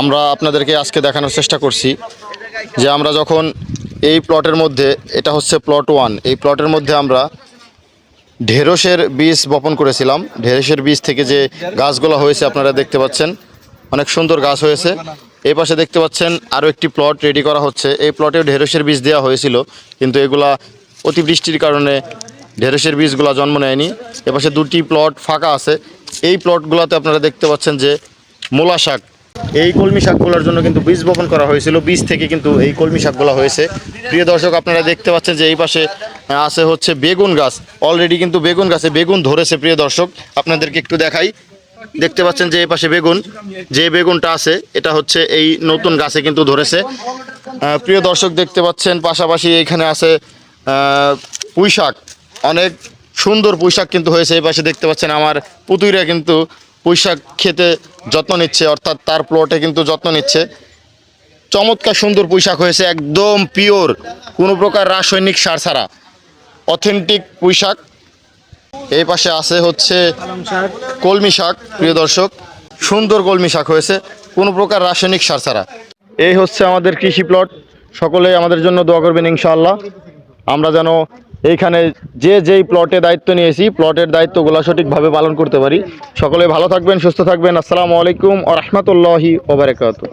আমরা আপনাদেরকে আজকে দেখানোর চেষ্টা করছি যে আমরা যখন এই প্লটের মধ্যে, এটা হচ্ছে প্লট ওয়ান, এই প্লটের মধ্যে আমরা ঢেঁড়সের বীজ বপন করেছিলাম। ঢেঁড়সের বীজ থেকে যে গাছগুলো হয়েছে, আপনারা দেখতে পাচ্ছেন, অনেক সুন্দর গাছ হয়েছে। এই পাশে দেখতে পাচ্ছেন আরও একটি প্লট রেডি করা হচ্ছে। এই প্লটেও ঢেঁড়সের বীজ দেওয়া হয়েছিল, কিন্তু এগুলা অতিবৃষ্টির কারণে ঢেঁড়সের বীজগুলো জন্ম নেয়নি। এপাশে দুটি প্লট ফাঁকা আছে। এই প্লটগুলোতে আপনারা দেখতে পাচ্ছেন যে মূলা শাক এই কলমি শাকগুলোর জন্য কিন্তু বীজ বপন করা হয়েছিল। বীজ থেকে কিন্তু এই কলমি শাকগুলো হয়েছে। প্রিয় দর্শক আপনারা দেখতে পাচ্ছেন যে এই পাশে আছে হচ্ছে বেগুন গাছ। অলরেডি কিন্তু বেগুন গাছে বেগুন ধরেছে প্রিয় দর্শক। আপনাদেরকে একটু দেখাই। দেখতে পাচ্ছেন যে এই পাশে বেগুন যে বেগুনটা আছে এটা হচ্ছে এই নতুন গাছে কিন্তু ধরেছে। প্রিয় দর্শক দেখতে পাচ্ছেন পাশাপাশি এখানে আছে আহ, পুঁই শাক। অনেক সুন্দর পুঁই শাক কিন্তু হয়েছে এই পাশে। দেখতে পাচ্ছেন আমার পুতুইরা কিন্তু পুঁই শাক খেতে যত্ন নিচ্ছে, অর্থাৎ তার প্লটে কিন্তু যত্ন নিচ্ছে। চমৎকার সুন্দর পুঁই শাক হয়েছে, একদম পিওর কোনো প্রকার রাসায়নিক সার ছাড়া। অথেন্টিক পুঁই শাক এই পাশে আছে হচ্ছে কলমি শাক, প্রিয় দর্শক। সুন্দর কলমি শাক হয়েছে, কোনো প্রকার রাসায়নিক সার ছাড়া। এই হচ্ছে আমাদের কৃষি প্লট সকলেই আমাদের জন্য দোয়া করবেন ইনশাআল্লাহ। আমরা যেন এইখানে যে যেই প্লটে দায়িত্ব নিয়েছি প্লটের দায়িত্বগুলো সঠিকভাবে পালন করতে পারি। সকলে ভালো থাকবেন, সুস্থ থাকবেন। আসসালামু আলাইকুম ও রহমতুল্লাহি ওবরাকাতু